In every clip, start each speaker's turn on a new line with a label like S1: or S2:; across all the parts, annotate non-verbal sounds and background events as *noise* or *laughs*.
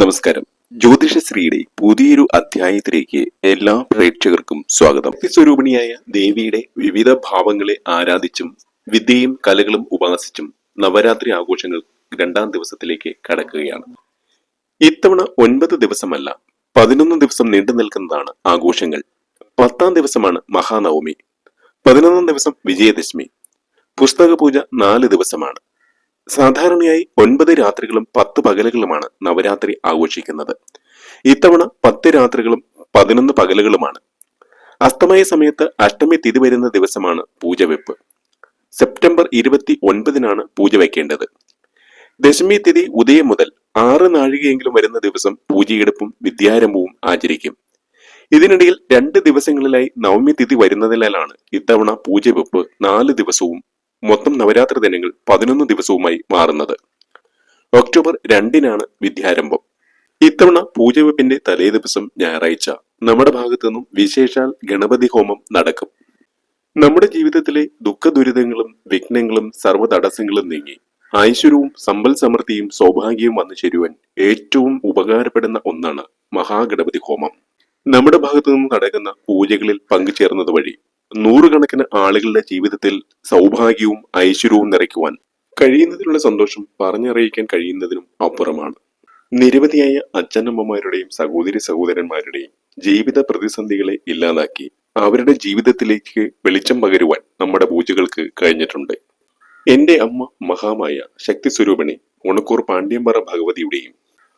S1: നമസ്കാരം. ജ്യോതിഷശ്രീയുടെ പുതിയൊരു അധ്യായത്തിലേക്ക് എല്ലാ പ്രേക്ഷകർക്കും സ്വാഗതം. സ്വരൂപിണിയായ ദേവിയുടെ വിവിധ ഭാവങ്ങളെ ആരാധിച്ചും വിദ്യയും കലകളും ഉപാസിച്ചും നവരാത്രി ആഘോഷങ്ങൾ രണ്ടാം ദിവസത്തിലേക്ക് കടക്കുകയാണ്. ഇത്തവണ ഒൻപത് ദിവസമല്ല പതിനൊന്ന് ദിവസം നീണ്ടു നിൽക്കുന്നതാണ് ആഘോഷങ്ങൾ. പത്താം ദിവസമാണ് മഹാനവമി. പതിനൊന്നാം ദിവസം വിജയദശമി. പുസ്തക പൂജ നാല് ദിവസമാണ്. സാധാരണയായി ഒൻപത് രാത്രികളും പത്ത് പകലുകളുമാണ് നവരാത്രി ആഘോഷിക്കുന്നത്. ഇത്തവണ പത്ത് രാത്രികളും പതിനൊന്ന് പകലുകളുമാണ്. അസ്തമയ സമയത്ത് അഷ്ടമി തിഥി വരുന്ന ദിവസമാണ് പൂജവെപ്പ്. സെപ്റ്റംബർ ഇരുപത്തി ഒൻപതിനാണ് പൂജ വയ്ക്കേണ്ടത് ദശമി തിഥി ഉദയം മുതൽ ആറ് നാഴികയെങ്കിലും വരുന്ന ദിവസം പൂജയെടുപ്പും വിദ്യാരംഭവും ആചരിക്കും. ഇതിനിടയിൽ രണ്ട് ദിവസങ്ങളിലായി നവമി തിഥി വരുന്നതിനാലാണ് ഇത്തവണ പൂജവെപ്പ് നാല് ദിവസവും മൊത്തം നവരാത്രി ദിനങ്ങൾ പതിനൊന്ന് ദിവസവുമായി മാറുന്നത്. ഒക്ടോബർ രണ്ടിനാണ് വിദ്യാരംഭം. ഇത്തവണ പൂജവെപ്പിന്റെ തലേ ദിവസം ഞായറാഴ്ച. നമ്മുടെ ഭാഗത്തു നിന്നും വിശേഷാൽ ഗണപതി ഹോമം നടക്കും. നമ്മുടെ ജീവിതത്തിലെ ദുഃഖ ദുരിതങ്ങളും വിഘ്നങ്ങളും സർവ തടസ്സങ്ങളും നീങ്ങി. ഐശ്വര്യവും സമ്പൽ സമൃദ്ധിയും സൗഭാഗ്യവും വന്നു ചേരുവാൻ ഏറ്റവും ഉപകാരപ്പെടുന്ന ഒന്നാണ് മഹാഗണപതി ഹോമം. നമ്മുടെ ഭാഗത്തു നിന്നും നടക്കുന്ന പൂജകളിൽ പങ്കുചേർന്നത് വഴി നൂറുകണക്കിന് ആളുകളുടെ ജീവിതത്തിൽ സൗഭാഗ്യവും ഐശ്വര്യവും നിറയ്ക്കുവാൻ കഴിയുന്നതിലുള്ള സന്തോഷം പറഞ്ഞറിയിക്കാൻ കഴിയുന്നതിനും അപ്പുറമാണ്. നിരവധിയായ അച്ഛനമ്മമാരുടെയും സഹോദരി സഹോദരന്മാരുടെയും ജീവിത പ്രതിസന്ധികളെ ഇല്ലാതാക്കി അവരുടെ ജീവിതത്തിലേക്ക് വെളിച്ചം പകരുവാൻ നമ്മുടെ പൂജകൾക്ക് കഴിഞ്ഞിട്ടുണ്ട്. എന്റെ അമ്മ മഹാമായ ശക്തി സ്വരൂപിണി ഉണക്കൂർ പാണ്ഡ്യംപറ ഭഗവതിയുടെയും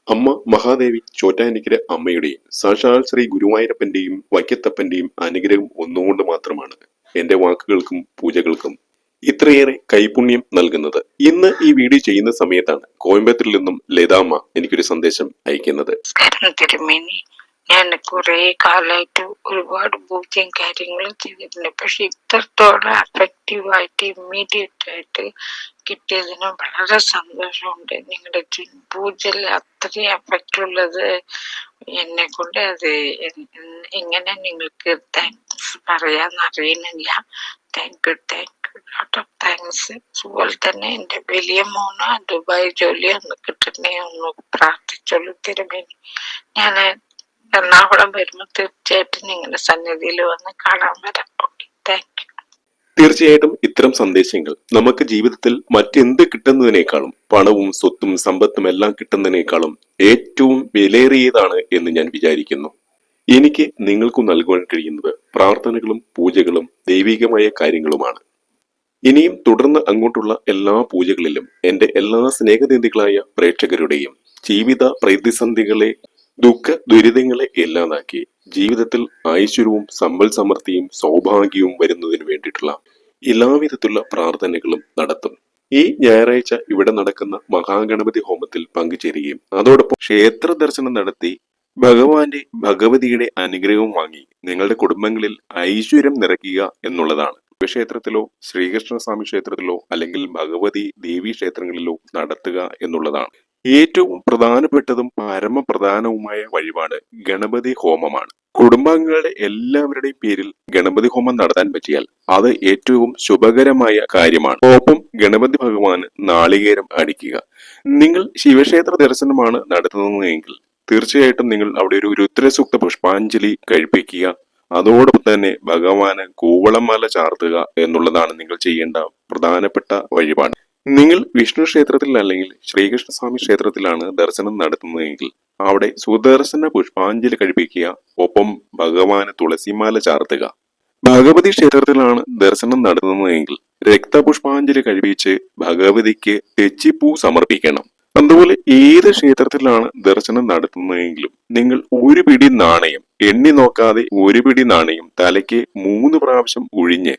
S1: അമ്മ മഹാദേവി ചോറ്റാനിക്കര അമ്മയുടെയും സാക്ഷാൽ ശ്രീ ഗുരുവായൂരപ്പന്റെയും വൈക്കത്തപ്പന്റെയും അനുഗ്രഹം ഒന്നുകൊണ്ട് മാത്രമാണ് എന്റെ വാക്കുകൾക്കും പൂജകൾക്കും ഇത്രയേറെ കൈപുണ്യം നൽകുന്നത്. ഇന്ന് ഈ വീഡിയോ ചെയ്യുന്ന സമയത്താണ് കോയമ്പത്തൂരിൽ നിന്നും ലതാമ്മ എനിക്കൊരു സന്ദേശം അയക്കുന്നത്. *laughs*
S2: ഞാൻ കുറേ കാലമായിട്ട് ഒരുപാട് പൂജയും കാര്യങ്ങളും ചെയ്തിട്ടുണ്ട്. പക്ഷെ ഇത്രത്തോളം അഫക്റ്റീവ് ആയിട്ട് ഇമ്മീഡിയറ്റ് ആയിട്ട് കിട്ടിയതിന് വളരെ സന്തോഷമുണ്ട്. നിങ്ങളുടെ പൂജയിൽ അത്രയും എഫക്റ്റ് ഉള്ളത് എന്നെ കൊണ്ട് അത് എങ്ങനെ നിങ്ങൾക്ക് താങ്ക്സ് പറയാന്ന് അറിയുന്നില്ല thank you thank you lot of thanks അതുപോലെ തന്നെ എന്റെ വലിയ മോന് ദുബായ് ജോലി ഒന്ന് കിട്ടണേ ഒന്ന് പ്രാർത്ഥിച്ചോളൂ. തിരുമേനി ഞാൻ എറണാകുളം വരുമ്പോൾ തീർച്ചയായിട്ടും നിങ്ങളുടെ സന്നിധിയിൽ വന്ന് കാണാൻ വരാം. ഓക്കെ താങ്ക് യു
S1: തീർച്ചയായിട്ടും ഇത്തരം സന്ദേശങ്ങൾ നമുക്ക് ജീവിതത്തിൽ മറ്റെന്ത് കിട്ടുന്നതിനേക്കാളും പണവും സ്വത്തും സമ്പത്തും എല്ലാം കിട്ടുന്നതിനേക്കാളും ഏറ്റവും വിലയേറിയതാണ് എന്ന് ഞാൻ വിചാരിക്കുന്നു. എനിക്ക് നിങ്ങൾക്ക് നൽകുവാൻ കഴിയുന്നത് പ്രാർത്ഥനകളും പൂജകളും ദൈവികമായ കാര്യങ്ങളുമാണ്. ഇനിയും തുടർന്ന് അങ്ങോട്ടുള്ള എല്ലാ പൂജകളിലും എന്റെ എല്ലാ സ്നേഹനിധികളായ പ്രേക്ഷകരുടെയും ജീവിത പ്രതിസന്ധികളെ ദുഃഖ ദുരിതങ്ങളെ ഇല്ലാതാക്കി ജീവിതത്തിൽ ഐശ്വര്യവും സമ്പൽ സമൃദ്ധിയും സൗഭാഗ്യവും വരുന്നതിന് വേണ്ടിയിട്ടുള്ള എല്ലാവിധത്തിലുള്ള പ്രാർത്ഥനകളും നടത്തും. ഈ ഞായറാഴ്ച ഇവിടെ നടക്കുന്ന മഹാഗണപതി ഹോമത്തിൽ പങ്കുചേരുകയും അതോടൊപ്പം ക്ഷേത്ര ദർശനം നടത്തി ഭഗവാന്റെ ഭഗവതിയുടെ അനുഗ്രഹവും വാങ്ങി നിങ്ങളുടെ കുടുംബങ്ങളിൽ ഐശ്വര്യം നിറയ്ക്കുക എന്നുള്ളതാണ്. ക്ഷേത്രത്തിലോ ശ്രീകൃഷ്ണസ്വാമി ക്ഷേത്രത്തിലോ അല്ലെങ്കിൽ ഭഗവതി ദേവി ക്ഷേത്രങ്ങളിലോ നടത്തുക എന്നുള്ളതാണ്. ഏറ്റവും പ്രധാനപ്പെട്ടതും പരമപ്രധാനവുമായ വഴിപാട് ഗണപതി ഹോമമാണ്. കുടുംബാംഗങ്ങളുടെ എല്ലാവരുടെയും പേരിൽ ഗണപതി ഹോമം നടത്താൻ പറ്റിയാൽ അത് ഏറ്റവും ശുഭകരമായ കാര്യമാണ്. ഒപ്പം ഗണപതി ഭഗവാന് നാളികേരം അടിക്കുക. നിങ്ങൾ ശിവക്ഷേത്ര ദർശനമാണ് നടത്തുന്നതെങ്കിൽ തീർച്ചയായിട്ടും നിങ്ങൾ അവിടെ ഒരു രുദ്രസൂക്ത പുഷ്പാഞ്ജലി കഴിപ്പിക്കുക. അതോടൊപ്പം തന്നെ ഭഗവാന് കൂവളമാല ചാർത്തുക എന്നുള്ളതാണ് നിങ്ങൾ ചെയ്യേണ്ട പ്രധാനപ്പെട്ട വഴിപാട്. നിങ്ങൾ വിഷ്ണു ക്ഷേത്രത്തിൽ അല്ലെങ്കിൽ ശ്രീകൃഷ്ണസ്വാമി ക്ഷേത്രത്തിലാണ് ദർശനം നടത്തുന്നതെങ്കിൽ അവിടെ സുദർശന പുഷ്പാഞ്ജലി കഴിപ്പിക്കുക ഒപ്പം ഭഗവാന് തുളസിമാല ചാർത്തുക. ഭഗവതി ക്ഷേത്രത്തിലാണ് ദർശനം നടത്തുന്നതെങ്കിൽ രക്തപുഷ്പാഞ്ജലി കഴിപ്പിച്ച് ഭഗവതിക്ക് തെച്ചിപ്പൂ സമർപ്പിക്കണം. അതുപോലെ ഏത് ക്ഷേത്രത്തിലാണ് ദർശനം നടത്തുന്നതെങ്കിലും നിങ്ങൾ ഒരു പിടി നാണയം എണ്ണി നോക്കാതെ ഒരു പിടി നാണയം തലയ്ക്ക് മൂന്ന് പ്രാവശ്യം ഒഴിഞ്ഞ്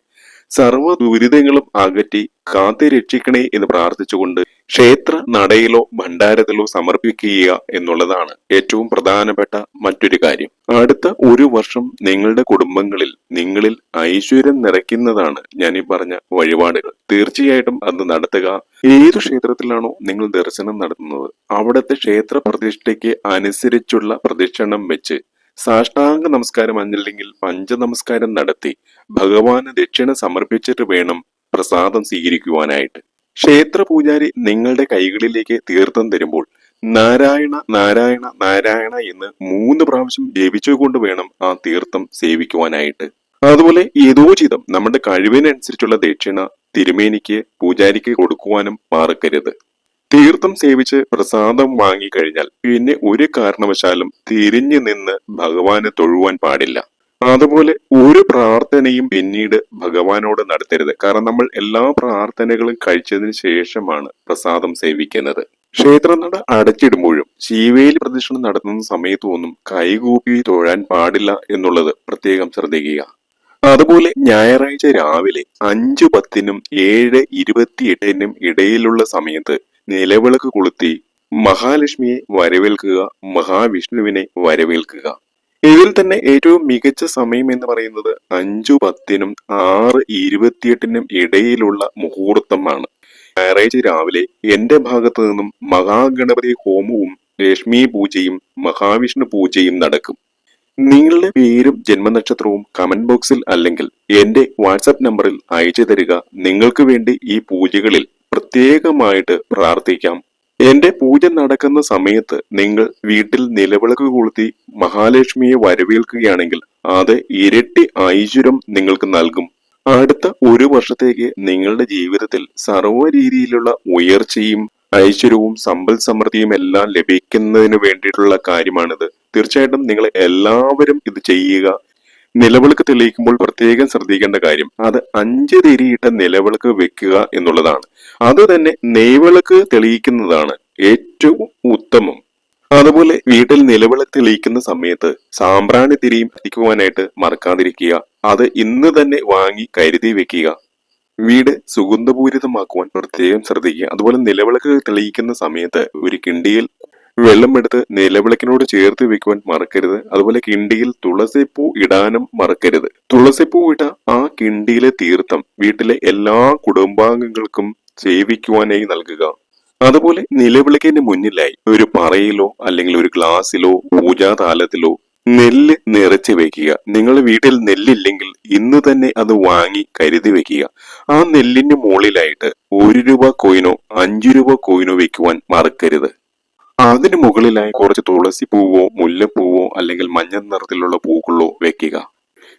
S1: സർവ ദുരിതങ്ങളും അകറ്റി കാത്തി രക്ഷിക്കണേ എന്ന് പ്രാർത്ഥിച്ചുകൊണ്ട് ക്ഷേത്ര നടയിലോ ഭണ്ഡാരത്തിലോ സമർപ്പിക്കുക എന്നുള്ളതാണ് ഏറ്റവും പ്രധാനപ്പെട്ട മറ്റൊരു കാര്യം. അടുത്ത ഒരു വർഷം നിങ്ങളുടെ കുടുംബങ്ങളിൽ നിങ്ങളിൽ ഐശ്വര്യം നിറയ്ക്കുന്നതാണ് ഞാൻ ഈ പറഞ്ഞ വഴിപാടുകൾ. തീർച്ചയായിട്ടും അത് നടത്തുക. ഏതു ക്ഷേത്രത്തിലാണോ നിങ്ങൾ ദർശനം നടത്തുന്നത് അവിടുത്തെ ക്ഷേത്ര പ്രതിഷ്ഠയ്ക്ക് അനുസരിച്ചുള്ള പ്രദക്ഷിണം വെച്ച് സാഷ്ടാംഗ നമസ്കാരം അല്ലെങ്കിൽ പഞ്ചനമസ്കാരം നടത്തി ഭഗവാന് ദക്ഷിണ സമർപ്പിച്ചിട്ട് വേണം പ്രസാദം സ്വീകരിക്കുവാനായിട്ട്. ക്ഷേത്ര പൂജാരി നിങ്ങളുടെ കൈകളിലേക്ക് തീർത്ഥം തരുമ്പോൾ നാരായണ നാരായണ നാരായണ എന്ന് മൂന്ന് പ്രാവശ്യം ജപിച്ചുകൊണ്ട് വേണം ആ തീർത്ഥം സേവിക്കുവാനായിട്ട്. അതുപോലെ യഥോചിതം നമ്മുടെ കഴിവിനനുസരിച്ചുള്ള ദക്ഷിണ തിരുമേനിക്ക് പൂജാരിക്ക് കൊടുക്കുവാനും മറക്കരുത്. തീർത്ഥം സേവിച്ച് പ്രസാദം വാങ്ങിക്കഴിഞ്ഞാൽ പിന്നെ ഒരു കാരണവശാലും തിരിഞ്ഞു നിന്ന് ഭഗവാനെ തൊഴുവാൻ പാടില്ല. അതുപോലെ ഒരു പ്രാർത്ഥനയും പിന്നീട് ഭഗവാനോട് നടത്തരുത്. കാരണം നമ്മൾ എല്ലാ പ്രാർത്ഥനകളും കഴിച്ചതിന് ശേഷമാണ് പ്രസാദം സേവിക്കുന്നത്. ക്ഷേത്രനട അടച്ചിടുമ്പോഴും ശിവേലി പ്രദക്ഷിണം നടത്തുന്ന സമയത്തൊന്നും കൈകൂപ്പി തൊഴാൻ പാടില്ല എന്നുള്ളത് പ്രത്യേകം ശ്രദ്ധിക്കുക. അതുപോലെ ഞായറാഴ്ച രാവിലെ അഞ്ചു പത്തിനും ഏഴ് ഇരുപത്തിയെട്ടിനും ഇടയിലുള്ള സമയത്ത് നിലവിളക്ക് കൊളുത്തി. മഹാലക്ഷ്മിയെ വരവേൽക്കുക മഹാവിഷ്ണുവിനെ വരവേൽക്കുക. ഇതിൽ തന്നെ ഏറ്റവും മികച്ച സമയം എന്ന് പറയുന്നത് അഞ്ചു പത്തിനും ആറ് ഇരുപത്തിയെട്ടിനും ഇടയിലുള്ള മുഹൂർത്തമാണ്. ഞായറാഴ്ച രാവിലെ എന്റെ ഭാഗത്തു നിന്നും മഹാഗണപതി ഹോമവും ലക്ഷ്മി പൂജയും മഹാവിഷ്ണു പൂജയും നടക്കും. നിങ്ങളുടെ പേരും ജന്മനക്ഷത്രവും കമന്റ് ബോക്സിൽ അല്ലെങ്കിൽ എന്റെ വാട്സാപ്പ് നമ്പറിൽ അയച്ചു തരിക നിങ്ങൾക്ക് വേണ്ടി ഈ പൂജകളിൽ പ്രത്യേകമായിട്ട് പ്രാർത്ഥിക്കാം. എന്റെ പൂജ നടക്കുന്ന സമയത്ത് നിങ്ങൾ വീട്ടിൽ നിലവിളക്ക് കൊളുത്തി മഹാലക്ഷ്മിയെ വരവേൽക്കുകയാണെങ്കിൽ അത് ഇരട്ടി ഐശ്വര്യം നിങ്ങൾക്ക് നൽകും. അടുത്ത ഒരു വർഷത്തേക്ക് നിങ്ങളുടെ ജീവിതത്തിൽ സർവ രീതിയിലുള്ള ഉയർച്ചയും ഐശ്വര്യവും സമ്പൽ സമൃദ്ധിയും എല്ലാം ലഭിക്കുന്നതിന് വേണ്ടിയിട്ടുള്ള കാര്യമാണിത്. തീർച്ചയായിട്ടും നിങ്ങൾ എല്ലാവരും ഇത് ചെയ്യുക നിലവിളക്ക് തെളിയിക്കുമ്പോൾ പ്രത്യേകം ശ്രദ്ധിക്കേണ്ട കാര്യം അത് അഞ്ച് തിരിയിട്ട നിലവിളക്ക് വെക്കുക എന്നുള്ളതാണ്. അത് തന്നെ നെയ്വിളക്ക് തെളിയിക്കുന്നതാണ് ഏറ്റവും ഉത്തമം. അതുപോലെ വീട്ടിൽ നിലവിളക്ക് തെളിയിക്കുന്ന സമയത്ത് സാമ്പ്രാണി തിരിയും കത്തിക്കുവാനായിട്ട് മറക്കാതിരിക്കുക. അത് ഇന്ന് തന്നെ വാങ്ങി കരുതി വെക്കുക. വീട് സുഗന്ധപൂരിതമാക്കുവാൻ പ്രത്യേകം ശ്രദ്ധിക്കുക. അതുപോലെ നിലവിളക്ക് തെളിയിക്കുന്ന സമയത്ത് ഒരു കിണ്ടിയിൽ വെള്ളം എടുത്ത് നിലവിളക്കിനോട് ചേർത്ത് വെക്കുവാൻ മറക്കരുത്. അതുപോലെ കിണ്ടിയിൽ തുളസിപ്പൂ ഇടാനും മറക്കരുത്. തുളസിപ്പൂ ഇട്ട ആ കിണ്ടിയിലെ തീർത്ഥം വീട്ടിലെ എല്ലാ കുടുംബാംഗങ്ങൾക്കും സേവിക്കുവാനായി നൽകുക. അതുപോലെ നിലവിളക്കിന്റെ മുന്നിലായി ഒരു പറയിലോ അല്ലെങ്കിൽ ഒരു ഗ്ലാസ്സിലോ പൂജാതാലത്തിലോ നെല്ല് നിറച്ച് വെക്കുക. നിങ്ങൾ വീട്ടിൽ നെല്ലില്ലെങ്കിൽ ഇന്ന് തന്നെ അത് വാങ്ങി കരുതി വെക്കുക. ആ നെല്ലിന്റെ മുകളിലായിട്ട് ഒരു രൂപ കോയിനോ അഞ്ചു രൂപ കോയിനോ വെക്കുവാൻ മറക്കരുത്. അതിന് മുകളിലായി കുറച്ച് തുളസി പൂവോ മുല്ലപ്പൂവോ അല്ലെങ്കിൽ മഞ്ഞ നിറത്തിലുള്ള പൂക്കളോ വെക്കുക.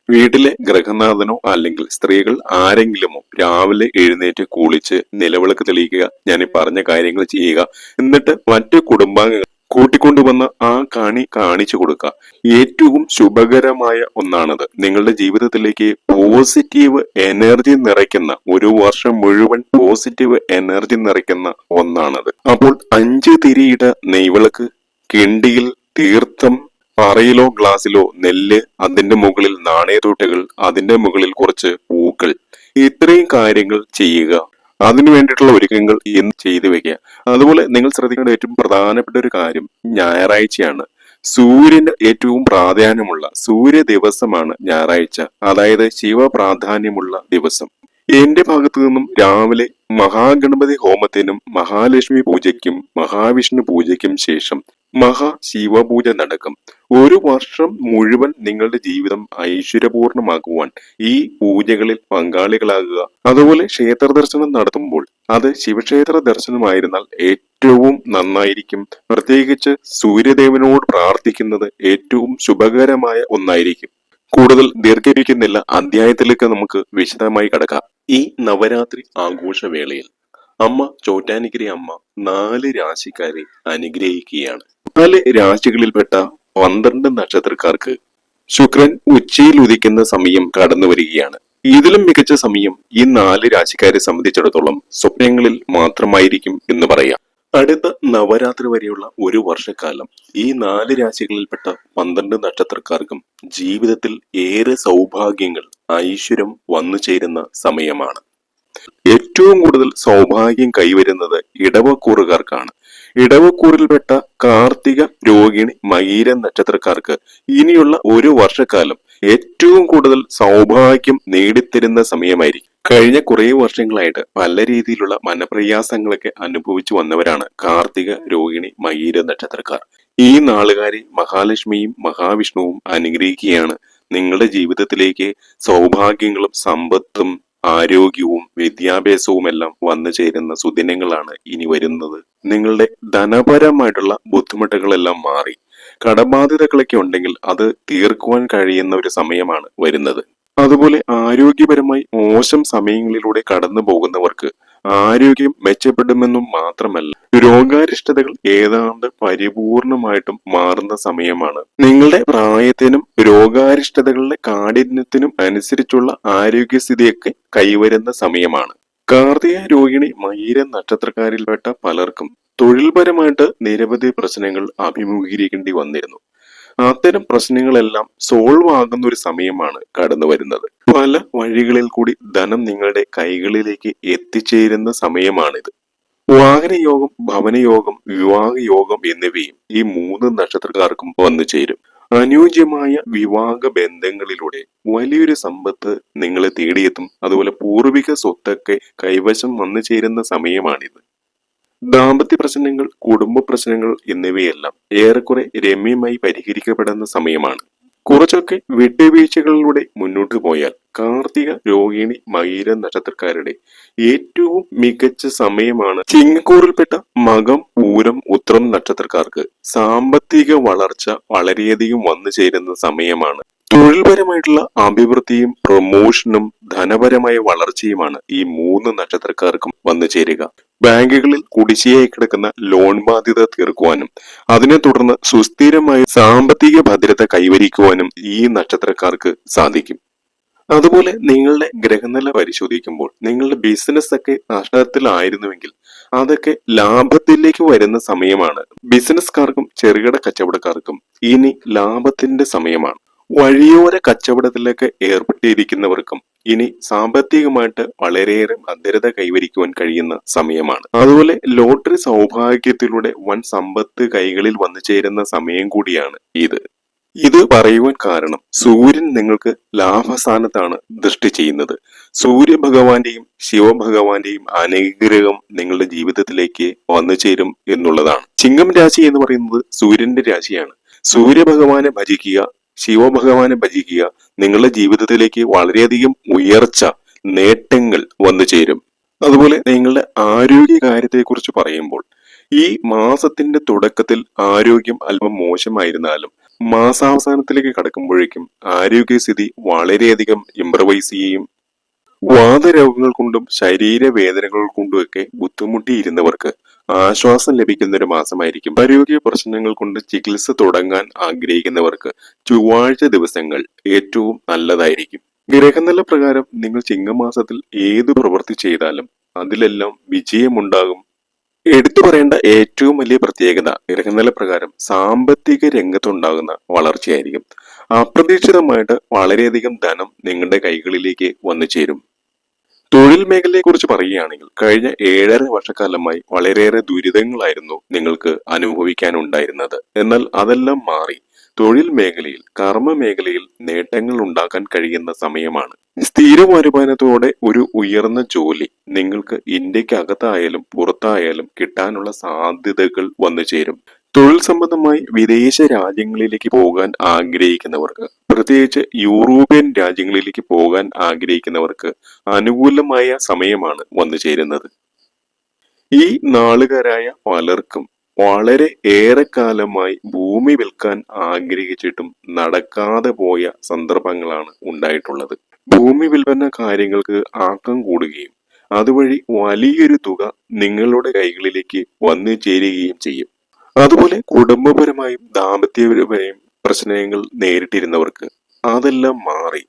S1: വീട്ടിലെ ഗൃഹനാഥനോ അല്ലെങ്കിൽ സ്ത്രീകൾ ആരെങ്കിലുമോ രാവിലെ എഴുന്നേറ്റ് കുളിച്ച് നിലവിളക്ക് തെളിയിക്കുക ഞാൻ ഈ പറഞ്ഞ കാര്യങ്ങൾ ചെയ്യുക. എന്നിട്ട് മറ്റു കുടുംബാംഗങ്ങൾ കൂട്ടിക്കൊണ്ടുവന്ന ആ കാണി കാണിച്ചു കൊടുക്കുക ഏറ്റവും ശുഭകരമായ ഒന്നാണത്. നിങ്ങളുടെ ജീവിതത്തിലേക്ക് പോസിറ്റീവ് എനർജി നിറയ്ക്കുന്ന ഒരു വർഷം മുഴുവൻ പോസിറ്റീവ് എനർജി നിറയ്ക്കുന്ന ഒന്നാണത്. അപ്പോൾ അഞ്ച് തിരിയിട നെയ്വിളക്ക് കിണ്ടിയിൽ തീർത്ഥം പറയിലോ ഗ്ലാസ്സിലോ നെല്ല് അതിന്റെ മുകളിൽ നാണയത്തോട്ടുകൾ അതിന്റെ മുകളിൽ കുറച്ച് പൂക്കൾ. ഇത്രയും കാര്യങ്ങൾ ചെയ്യുക. അതിനു വേണ്ടിയിട്ടുള്ള ഒരുക്കങ്ങൾ എന്ന് ചെയ്തു വെക്കുക. അതുപോലെ നിങ്ങൾ ശ്രദ്ധിക്കേണ്ട ഏറ്റവും പ്രധാനപ്പെട്ട ഒരു കാര്യം ഞായറാഴ്ചയാണ്. സൂര്യന് ഏറ്റവും പ്രാധാന്യമുള്ള സൂര്യ ദിവസമാണ് ഞായറാഴ്ച. അതായത് ശിവ പ്രാധാന്യമുള്ള ദിവസം. എന്റെ ഭാഗത്തു നിന്നും രാവിലെ മഹാഗണപതി ഹോമത്തിനും മഹാലക്ഷ്മി പൂജയ്ക്കും മഹാവിഷ്ണു പൂജയ്ക്കും ശേഷം മഹാശിവപൂജ നടക്കും. ഒരു വർഷം മുഴുവൻ നിങ്ങളുടെ ജീവിതം ഐശ്വര്യപൂർണമാക്കുവാൻ ഈ പൂജകളിൽ പങ്കാളികളാകുക. അതുപോലെ ക്ഷേത്ര ദർശനം നടത്തുമ്പോൾ അത് ശിവക്ഷേത്ര ദർശനമായിരുന്നാൽ ഏറ്റവും നന്നായിരിക്കും. പ്രത്യേകിച്ച് സൂര്യദേവനോട് പ്രാർത്ഥിക്കുന്നത് ഏറ്റവും ശുഭകരമായ ഒന്നായിരിക്കും. കൂടുതൽ ദീർഘിപ്പിക്കുന്നില്ല. അധ്യായത്തിലേക്ക് നമുക്ക് വിശദമായി കടക്കാം. ഈ നവരാത്രി ആഘോഷവേളയിൽ അമ്മ ചോറ്റാനിക്കരി അമ്മ നാല് രാശിക്കാരെ അനുഗ്രഹിക്കുകയാണ്. നാല് രാശികളിൽപ്പെട്ട പന്ത്രണ്ട് നക്ഷത്രക്കാർക്ക് ശുക്രൻ ഉച്ചയിൽ ഉദിക്കുന്ന സമയം കടന്നു വരികയാണ്. ഇതിലും മികച്ച സമയം ഈ നാല് രാശിക്കാരെ സംബന്ധിച്ചിടത്തോളം സ്വപ്നങ്ങളിൽ മാത്രമായിരിക്കും എന്ന് പറയാം. അടുത്ത നവരാത്രി വരെയുള്ള ഒരു വർഷക്കാലം ഈ നാല് രാശികളിൽപ്പെട്ട പന്ത്രണ്ട് നക്ഷത്രക്കാർക്കും ജീവിതത്തിൽ ഏറെ സൗഭാഗ്യങ്ങൾ ഐശ്വര്യം വന്നു ചേരുന്ന സമയമാണ്. ഏറ്റവും കൂടുതൽ സൗഭാഗ്യം കൈവരുന്നത് ഇടവക്കൂറുകാർക്കാണ് ഇടവക്കൂറിൽപ്പെട്ട കാർത്തിക രോഹിണി മകീര നക്ഷത്രക്കാർക്ക് ഇനിയുള്ള ഒരു വർഷക്കാലം ഏറ്റവും കൂടുതൽ സൗഭാഗ്യം നേടിത്തരുന്ന സമയമായിരിക്കും. കഴിഞ്ഞ കുറേ വർഷങ്ങളായിട്ട് പല രീതിയിലുള്ള മനപ്രയാസങ്ങളൊക്കെ അനുഭവിച്ചു വന്നവരാണ് കാർത്തിക രോഹിണി മകീര നക്ഷത്രക്കാർ. ഈ നാളുകാരി മഹാലക്ഷ്മിയും മഹാവിഷ്ണുവും അനുഗ്രഹിക്കുകയാണ് നിങ്ങളുടെ ജീവിതത്തിലേക്ക് സൗഭാഗ്യങ്ങളും സമ്പത്തും ആരോഗ്യവും വിദ്യാഭ്യാസവും എല്ലാം വന്നു ചേരുന്ന സുദിനങ്ങളാണ് ഇനി വരുന്നത്. നിങ്ങളുടെ ധനപരമായിട്ടുള്ള ബുദ്ധിമുട്ടുകളെല്ലാം മാറി. കടബാധ്യതകളൊക്കെ ഉണ്ടെങ്കിൽ അത് തീർക്കുവാൻ കഴിയുന്ന ഒരു സമയമാണ് വരുന്നത്. അതുപോലെ ആരോഗ്യപരമായി മോശം സമയങ്ങളിലൂടെ കടന്നു പോകുന്നവർക്ക് ആരോഗ്യം മെച്ചപ്പെടുമെന്നും മാത്രമല്ല രോഗാരിഷ്ടതകൾ ഏതാണ്ട് പരിപൂർണമായിട്ടും മാറുന്ന സമയമാണ്. നിങ്ങളുടെ പ്രായത്തിനും രോഗാരിഷ്ടതകളുടെ കാഠിന്യത്തിനും അനുസരിച്ചുള്ള ആരോഗ്യസ്ഥിതിയൊക്കെ കൈവരുന്ന സമയമാണ്. കാർത്തിക രോഹിണി മയിര നക്ഷത്രക്കാരിൽപ്പെട്ട പലർക്കും തൊഴിൽപരമായിട്ട് നിരവധി പ്രശ്നങ്ങൾ അഭിമുഖീകരിക്കേണ്ടി വന്നിരുന്നു. അത്തരം പ്രശ്നങ്ങളെല്ലാം സോൾവ് ആകുന്ന ഒരു സമയമാണ് കടന്നു വരുന്നത്. പല വഴികളിൽ കൂടി ധനം നിങ്ങളുടെ കൈകളിലേക്ക് എത്തിച്ചേരുന്ന സമയമാണിത്. വാഹനയോഗം ഭവനയോഗം വിവാഹ യോഗം എന്നിവയും ഈ മൂന്ന് നക്ഷത്രക്കാർക്കും വന്നു ചേരും. അനുയോജ്യമായ വിവാഹ ബന്ധങ്ങളിലൂടെ വലിയൊരു സമ്പത്ത് നിങ്ങളെ തേടിയെത്തും. അതുപോലെ പൂർവിക സ്വത്തൊക്കെ കൈവശം വന്നു ചേരുന്ന സമയമാണിത്. ദാമ്പത്യ പ്രശ്നങ്ങൾ കുടുംബ പ്രശ്നങ്ങൾ എന്നിവയെല്ലാം ഏറെക്കുറെ രമ്യമായി പരിഹരിക്കപ്പെടുന്ന സമയമാണ്. കുറച്ചൊക്കെ വിട്ടുവീഴ്ചകളിലൂടെ മുന്നോട്ട് പോയാൽ കാർത്തിക രോഹിണി മകീര നക്ഷത്രക്കാരുടെ ഏറ്റവും മികച്ച സമയമാണ്. ചിങ്ങക്കൂറിൽപ്പെട്ട മകം പൂരം ഉത്രം നക്ഷത്രക്കാർക്ക് സാമ്പത്തിക വളർച്ച വളരെയധികം വന്നു ചേരുന്ന സമയമാണ്. തൊഴിൽപരമായിട്ടുള്ള അഭിവൃദ്ധിയും പ്രൊമോഷനും ധനപരമായ വളർച്ചയുമാണ് ഈ മൂന്ന് നക്ഷത്രക്കാർക്കും വന്നു ചേരുക. ബാങ്കുകളിൽ കുടിശ്ശിയായി കിടക്കുന്ന ലോൺ ബാധ്യത തീർക്കുവാനും അതിനെ തുടർന്ന് സുസ്ഥിരമായ സാമ്പത്തിക ഭദ്രത കൈവരിക്കുവാനും ഈ നക്ഷത്രക്കാർക്ക് സാധിക്കും. അതുപോലെ നിങ്ങളുടെ ഗ്രഹനില പരിശോധിക്കുമ്പോൾ നിങ്ങളുടെ ബിസിനസ് ഒക്കെ നഷ്ടത്തിലായിരുന്നുവെങ്കിൽ അതൊക്കെ ലാഭത്തിലേക്ക് വരുന്ന സമയമാണ്. ബിസിനസ്സുകാർക്കും ചെറുകിട കച്ചവടക്കാർക്കും ഇനി ലാഭത്തിന്റെ സമയമാണ്. വഴിയോര കച്ചവടത്തിലേക്ക് ഏർപ്പെട്ടിരിക്കുന്നവർക്കും ഇനി സാമ്പത്തികമായിട്ട് വളരെയേറെ ഭദ്രത കൈവരിക്കുവാൻ കഴിയുന്ന സമയമാണ്. അതുപോലെ ലോട്ടറി സൗഭാഗ്യത്തിലൂടെ വൻ സമ്പത്ത് കൈകളിൽ വന്നു ചേരുന്ന സമയം കൂടിയാണ് ഇത്. ഇത് പറയുവാൻ കാരണം സൂര്യൻ നിങ്ങൾക്ക് ലാഭസ്ഥാനത്താണ് ദൃഷ്ടി ചെയ്യുന്നത്. സൂര്യഭഗവാന്റെയും ശിവഭഗവാന്റെയും അനുഗ്രഹം നിങ്ങളുടെ ജീവിതത്തിലേക്ക് വന്നു ചേരും എന്നുള്ളതാണ്. ചിങ്ങം രാശി എന്ന് പറയുന്നത് സൂര്യന്റെ രാശിയാണ്. സൂര്യഭഗവാനെ ഭജിക്കുക ശിവഭഗവാനെ ഭജിക്കുക നിങ്ങളുടെ ജീവിതത്തിലേക്ക് വളരെയധികം ഉയർച്ച നേട്ടങ്ങൾ വന്നു ചേരും. അതുപോലെ നിങ്ങളുടെ ആരോഗ്യ കാര്യത്തെക്കുറിച്ച് പറയുമ്പോൾ ഈ മാസത്തിന്റെ തുടക്കത്തിൽ ആരോഗ്യം അല്പം മോശമായിരുന്നാലും മാസാവസാനത്തിലേക്ക് കടക്കുമ്പോഴേക്കും ആരോഗ്യസ്ഥിതി വളരെയധികം ഇംപ്രവൈസ് ചെയ്യും. വാതരോഗങ്ങൾ കൊണ്ടും ശരീരവേദനകൾ കൊണ്ടുമൊക്കെ ബുദ്ധിമുട്ടിയിരുന്നവർക്ക് ആശ്വാസം ലഭിക്കുന്ന ഒരു മാസമായിരിക്കും. ആരോഗ്യ പ്രശ്നങ്ങൾ കൊണ്ട് ചികിത്സ തുടങ്ങാൻ ആഗ്രഹിക്കുന്നവർക്ക് ചൊവ്വാഴ്ച ദിവസങ്ങൾ ഏറ്റവും നല്ലതായിരിക്കും. ഗ്രഹനില പ്രകാരം നിങ്ങൾ ചിങ്ങമാസത്തിൽ ഏത് പ്രവൃത്തി ചെയ്താലും അതിലെല്ലാം വിജയമുണ്ടാകും. എടുത്തു പറയേണ്ട ഏറ്റവും വലിയ പ്രത്യേകത ഗ്രഹനില പ്രകാരം സാമ്പത്തിക രംഗത്തുണ്ടാകുന്ന വളർച്ചയായിരിക്കും. അപ്രതീക്ഷിതമായിട്ട് വളരെയധികം ധനം നിങ്ങളുടെ കൈകളിലേക്ക് വന്നു ചേരും തൊഴിൽ മേഖലയെ കുറിച്ച് പറയുകയാണെങ്കിൽ കഴിഞ്ഞ ഏഴര വർഷക്കാലമായി വളരെയേറെ ദുരിതങ്ങളായിരുന്നു നിങ്ങൾക്ക് അനുഭവിക്കാനുണ്ടായിരുന്നത്. എന്നാൽ അതെല്ലാം മാറി തൊഴിൽ മേഖലയിൽ കർമ്മ മേഖലയിൽ നേട്ടങ്ങൾ ഉണ്ടാക്കാൻ കഴിയുന്ന സമയമാണ്. സ്ഥിര വരുമാനത്തോടെ ഒരു ഉയർന്ന ജോലി നിങ്ങൾക്ക് ഇന്ത്യക്കകത്തായാലും പുറത്തായാലും കിട്ടാനുള്ള സാധ്യതകൾ വന്നു ചേരും തൊഴിൽ സംബന്ധമായി വിദേശ രാജ്യങ്ങളിലേക്ക് പോകാൻ ആഗ്രഹിക്കുന്നവർക്ക് പ്രത്യേകിച്ച് യൂറോപ്യൻ രാജ്യങ്ങളിലേക്ക് പോകാൻ ആഗ്രഹിക്കുന്നവർക്ക് അനുകൂലമായ സമയമാണ് വന്നു ചേരുന്നത്. ഈ നാളുകാരായ പലർക്കും വളരെ ഏറെക്കാലമായി ഭൂമി വിൽക്കാൻ ആഗ്രഹിച്ചിട്ടും നടക്കാതെ പോയ സന്ദർഭങ്ങളാണ് ഉണ്ടായിട്ടുള്ളത്. ഭൂമി വിൽപ്പന കാര്യങ്ങൾക്ക് ആക്കം കൂടുകയും അതുവഴി വലിയൊരു തുക നിങ്ങളുടെ കൈകളിലേക്ക് വന്നു ചേരുകയും ചെയ്യും. അതുപോലെ കുടുംബപരമായും ദാമ്പത്യപരമായും പ്രശ്നങ്ങൾ നേരിട്ടിരുന്നവർക്ക് അതെല്ലാം മാറി.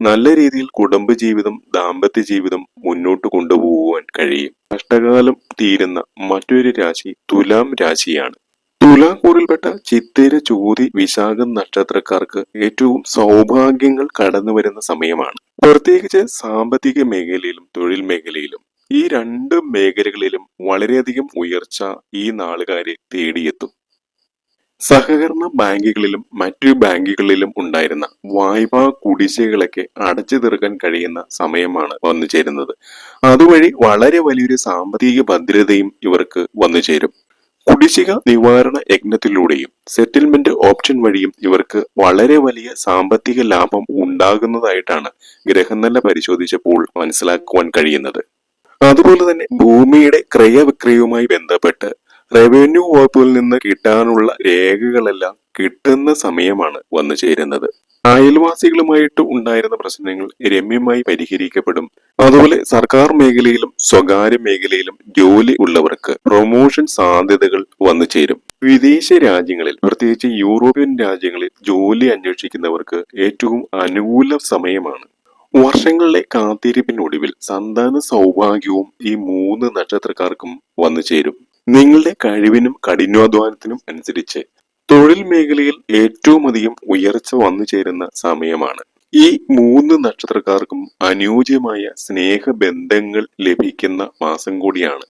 S1: നല്ല രീതിയിൽ കുടുംബജീവിതം ദാമ്പത്യ ജീവിതം മുന്നോട്ട് കൊണ്ടുപോകുവാൻ കഴിയും. കഷ്ടകാലം തീരുന്ന മറ്റൊരു രാശി തുലാം രാശിയാണ്. തുലാക്കൂറിൽപ്പെട്ട ചിത്തിര ചോതി വിശാഖം നക്ഷത്രക്കാർക്ക് ഏറ്റവും സൗഭാഗ്യങ്ങൾ കടന്നു വരുന്ന സമയമാണ്. പ്രത്യേകിച്ച് സാമ്പത്തിക മേഖലയിലും തൊഴിൽ മേഖലയിലും ഈ രണ്ട് മേഖലകളിലും വളരെയധികം ഉയർച്ച ഈ നാളുകാരെ തേടിയെത്തും. സഹകരണ ബാങ്കുകളിലും മറ്റു ബാങ്കുകളിലും ഉണ്ടായിരുന്ന വായ്പാ കുടിശ്ശികളൊക്കെ അടച്ചു തീർക്കാൻ കഴിയുന്ന സമയമാണ് വന്നു ചേരുന്നത്. അതുവഴി വളരെ വലിയൊരു സാമ്പത്തിക ഭദ്രതയും ഇവർക്ക് വന്നു ചേരും. കുടിശ്ശിക നിവാരണ യജ്ഞത്തിലൂടെയും സെറ്റിൽമെന്റ് ഓപ്ഷൻ വഴിയും ഇവർക്ക് വളരെ വലിയ സാമ്പത്തിക ലാഭം ഉണ്ടാകുന്നതായിട്ടാണ് ഗ്രഹനില പരിശോധിച്ചപ്പോൾ മനസ്സിലാക്കുവാൻ കഴിയുന്നത്. അതുപോലെ തന്നെ ഭൂമിയുടെ ക്രയവിക്രയവുമായി ബന്ധപ്പെട്ട് റവന്യൂ വകുപ്പിൽ നിന്ന് കിട്ടാനുള്ള രേഖകളെല്ലാം കിട്ടുന്ന സമയമാണ് വന്നു ചേരുന്നത്. അയൽവാസികളുമായിട്ട് ഉണ്ടായിരുന്ന പ്രശ്നങ്ങൾ രമ്യമായി പരിഹരിക്കപ്പെടും. അതുപോലെ സർക്കാർ മേഖലയിലും സ്വകാര്യ മേഖലയിലും ജോലി ഉള്ളവർക്ക് പ്രൊമോഷൻ സാധ്യതകൾ വന്നു ചേരും. വിദേശ രാജ്യങ്ങളിൽ പ്രത്യേകിച്ച് യൂറോപ്യൻ രാജ്യങ്ങളിൽ ജോലി അന്വേഷിക്കുന്നവർക്ക് ഏറ്റവും അനുകൂല സമയമാണ് വർഷങ്ങളിലെ കാത്തിരിപ്പിനൊടുവിൽ സന്താന സൗഭാഗ്യവും ഈ മൂന്ന് നക്ഷത്രക്കാർക്കും വന്നു ചേരും. നിങ്ങളുടെ കഴിവിനും കഠിനാധ്വാനത്തിനും അനുസരിച്ച് തൊഴിൽ മേഖലയിൽ ഏറ്റവും അധികം ഉയർച്ച വന്നു ചേരുന്ന സമയമാണ്. ഈ മൂന്ന് നക്ഷത്രക്കാർക്കും അനുയോജ്യമായ സ്നേഹബന്ധങ്ങൾ ലഭിക്കുന്ന മാസം കൂടിയാണ്.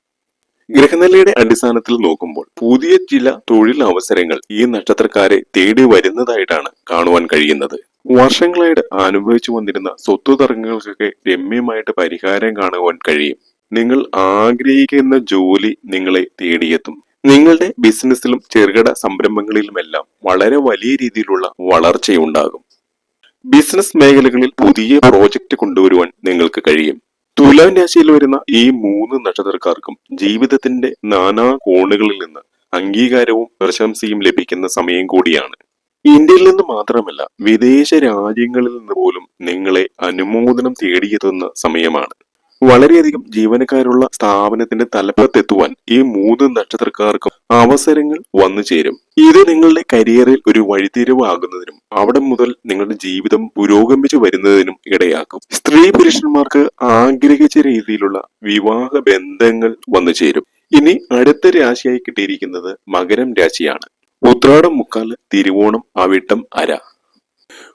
S1: ഗ്രഹനിലയുടെ അടിസ്ഥാനത്തിൽ നോക്കുമ്പോൾ പുതിയ ചില തൊഴിൽ അവസരങ്ങൾ ഈ നക്ഷത്രക്കാരെ തേടി വരുന്നതായിട്ടാണ് കാണുവാൻ കഴിയുന്നത്. വർഷങ്ങളായിട്ട് അനുഭവിച്ചു വന്നിരുന്ന സ്വത്ത് തർക്കങ്ങൾക്കൊക്കെ രമ്യമായിട്ട് പരിഹാരം കാണുവാൻ കഴിയും. നിങ്ങൾ ആഗ്രഹിക്കുന്ന ജോലി നിങ്ങളെ തേടിയെത്തും. നിങ്ങളുടെ ബിസിനസ്സിലും ചെറുകിട സംരംഭങ്ങളിലുമെല്ലാം വളരെ വലിയ രീതിയിലുള്ള വളർച്ചയുണ്ടാകും. ബിസിനസ് മേഖലകളിൽ പുതിയ പ്രോജക്റ്റ് കൊണ്ടുവരുവാൻ നിങ്ങൾക്ക് കഴിയും. തുലാം രാശിയിൽ വരുന്ന ഈ മൂന്ന് നക്ഷത്രക്കാർക്കും ജീവിതത്തിന്റെ നാനാ കോണുകളിൽ നിന്ന് അംഗീകാരവും പ്രശംസയും ലഭിക്കുന്ന സമയം കൂടിയാണ്. ഇന്ത്യയിൽ നിന്ന് മാത്രമല്ല വിദേശ രാജ്യങ്ങളിൽ നിന്ന് പോലും നിങ്ങളെ അനുമോദനം തേടിയെത്തുന്ന സമയമാണ്. വളരെയധികം ജീവനക്കാരുള്ള സ്ഥാപനത്തിന്റെ തലപ്പത്തെത്തുവാൻ ഈ മൂന്ന് നക്ഷത്രക്കാർക്കും അവസരങ്ങൾ വന്നു ചേരും. ഇത് നിങ്ങളുടെ കരിയറിൽ ഒരു വഴിത്തിരിവാകുന്നതിനും അവിടെ മുതൽ നിങ്ങളുടെ ജീവിതം പുരോഗമിച്ചു വരുന്നതിനും ഇടയാക്കും. സ്ത്രീ പുരുഷന്മാർക്ക് ആഗ്രഹിച്ച രീതിയിലുള്ള വിവാഹ ബന്ധങ്ങൾ വന്നു ചേരും. ഇനി അടുത്ത രാശിയായി കിട്ടിയിരിക്കുന്നത് മകരം രാശിയാണ്. ഉത്രാടം മുക്കാൽ തിരുവോണം അവിട്ടം അര.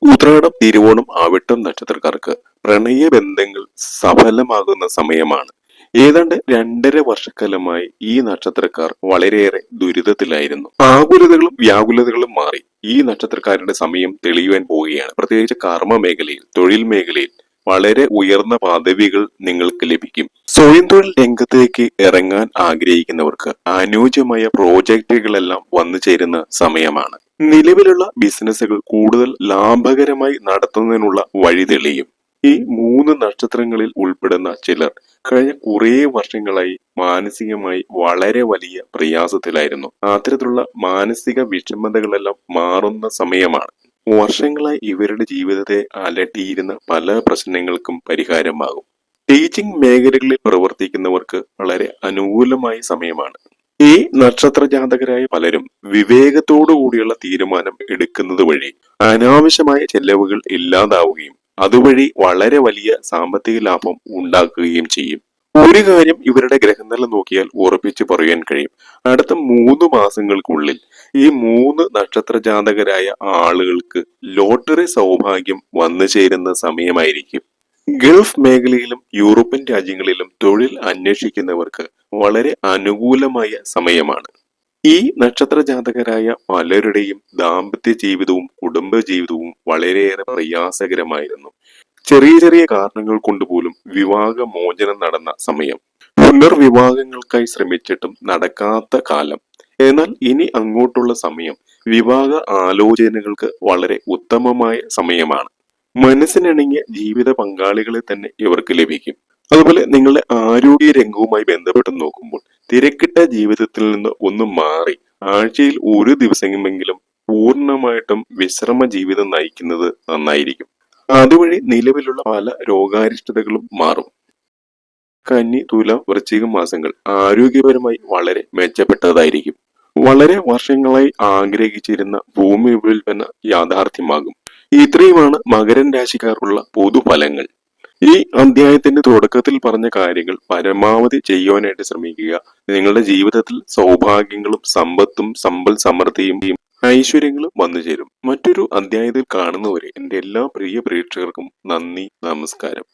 S1: ഉത്രാടം തിരുവോണം ആവിട്ടം നക്ഷത്രക്കാർക്ക് പ്രണയ ബന്ധങ്ങൾ സഫലമാകുന്ന സമയമാണ്. ഏതാണ്ട് രണ്ടര വർഷക്കാലമായി ഈ നക്ഷത്രക്കാർ വളരെയേറെ ദുരിതത്തിലായിരുന്നു. ആകുലതകളും വ്യാകുലതകളും മാറി ഈ നക്ഷത്രക്കാരുടെ സമയം തെളിയുവാൻ പോവുകയാണ്. പ്രത്യേകിച്ച് കർമ്മ മേഖലയിൽ തൊഴിൽ മേഖലയിൽ വളരെ ഉയർന്ന പദവികൾ നിങ്ങൾക്ക് ലഭിക്കും. സ്വയം തൊഴിൽ രംഗത്തേക്ക് ഇറങ്ങാൻ ആഗ്രഹിക്കുന്നവർക്ക് അനുയോജ്യമായ പ്രോജക്റ്റുകളെല്ലാം വന്നു ചേരുന്ന സമയമാണ്. നിലവിലുള്ള ബിസിനസ്സുകൾ കൂടുതൽ ലാഭകരമായി നടത്തുന്നതിനുള്ള വഴി തെളിയും ഈ മൂന്ന് നക്ഷത്രങ്ങളിൽ ഉൾപ്പെടുന്ന ചിലർ കഴിഞ്ഞ കുറേ വർഷങ്ങളായി മാനസികമായി വളരെ വലിയ പ്രയാസത്തിലായിരുന്നു. അത്തരത്തിലുള്ള മാനസിക വിഷമതകളെല്ലാം മാറുന്ന സമയമാണ്. വർഷങ്ങളായി ഇവരുടെ ജീവിതത്തെ അലട്ടിയിരുന്ന പല പ്രശ്നങ്ങൾക്കും പരിഹാരമാകും. ടീച്ചിങ് മേഖലകളിൽ പ്രവർത്തിക്കുന്നവർക്ക് വളരെ അനുകൂലമായ സമയമാണ്. ഈ നക്ഷത്ര ജാതകരായ പലരും വിവേകത്തോടു കൂടിയുള്ള തീരുമാനം എടുക്കുന്നത് വഴി അനാവശ്യമായ ചെലവുകൾ ഇല്ലാതാവുകയും അതുവഴി വളരെ വലിയ സാമ്പത്തിക ലാഭം ഉണ്ടാക്കുകയും ചെയ്യും. ഒരു കാര്യം ഇവരുടെ ഗ്രഹനില നോക്കിയാൽ ഉറപ്പിച്ചു പറയാൻ കഴിയും. അടുത്ത മൂന്ന് മാസങ്ങൾക്കുള്ളിൽ ഈ മൂന്ന് നക്ഷത്ര ജാതകരായ ആളുകൾക്ക് ലോട്ടറി സൗഭാഗ്യം വന്നു ചേരുന്ന സമയമായിരിക്കും. ഗൾഫ് മേഖലയിലും യൂറോപ്യൻ രാജ്യങ്ങളിലും തൊഴിൽ അന്വേഷിക്കുന്നവർക്ക് വളരെ അനുകൂലമായ സമയമാണ്. ഈ നക്ഷത്ര ജാതകരായ പലരുടെയും ദാമ്പത്യ ജീവിതവും കുടുംബ ജീവിതവും വളരെയേറെ പ്രയാസകരമായിരുന്നു. ചെറിയ ചെറിയ കാരണങ്ങൾ കൊണ്ടുപോലും വിവാഹ മോചനം നടന്ന സമയം. പുനർവിവാഹങ്ങൾക്കായി ശ്രമിച്ചിട്ടും നടക്കാത്ത കാലം. എന്നാൽ ഇനി അങ്ങോട്ടുള്ള സമയം വിവാഹ ആലോചനകൾക്ക് വളരെ ഉത്തമമായ സമയമാണ്. മനസ്സിനിണങ്ങിയ ജീവിത പങ്കാളികളെ തന്നെ ഇവർക്ക് ലഭിക്കും. അതുപോലെ നിങ്ങളുടെ ആരോഗ്യ രംഗവുമായി ബന്ധപ്പെട്ട് നോക്കുമ്പോൾ തിരക്കിട്ട ജീവിതത്തിൽ നിന്ന് ഒന്ന് മാറി ആഴ്ചയിൽ ഒരു ദിവസമെങ്കിലും പൂർണമായിട്ടും വിശ്രമ ജീവിതം നയിക്കുന്നത് നന്നായിരിക്കും. അതുവഴി നിലവിലുള്ള പല രോഗാരിഷ്ടതകളും മാറും. കന്നി തുല വൃശ്ചിക മാസങ്ങൾ ആരോഗ്യപരമായി വളരെ മെച്ചപ്പെട്ടതായിരിക്കും. വളരെ വർഷങ്ങളായി ആഗ്രഹിച്ചിരുന്ന ഭൂമി വിൽപ്പന യാഥാർത്ഥ്യമാകും. ഇത്രയുമാണ് മകരൻ രാശിക്കാർക്കുള്ള പൊതുഫലങ്ങൾ. ഈ അധ്യായത്തിന്റെ തുടക്കത്തിൽ പറഞ്ഞ കാര്യങ്ങൾ പരമാവധി ചെയ്യുവാനായിട്ട് ശ്രമിക്കുക. നിങ്ങളുടെ ജീവിതത്തിൽ സൗഭാഗ്യങ്ങളും സമ്പത്തും സമ്പൽ സമൃദ്ധിയും ഐശ്വര്യങ്ങളും വന്നു ചേരും. മറ്റൊരു അധ്യായത്തിൽ കാണുന്നവരെ എന്റെ എല്ലാ പ്രിയ പ്രേക്ഷകർക്കും നന്ദി നമസ്കാരം.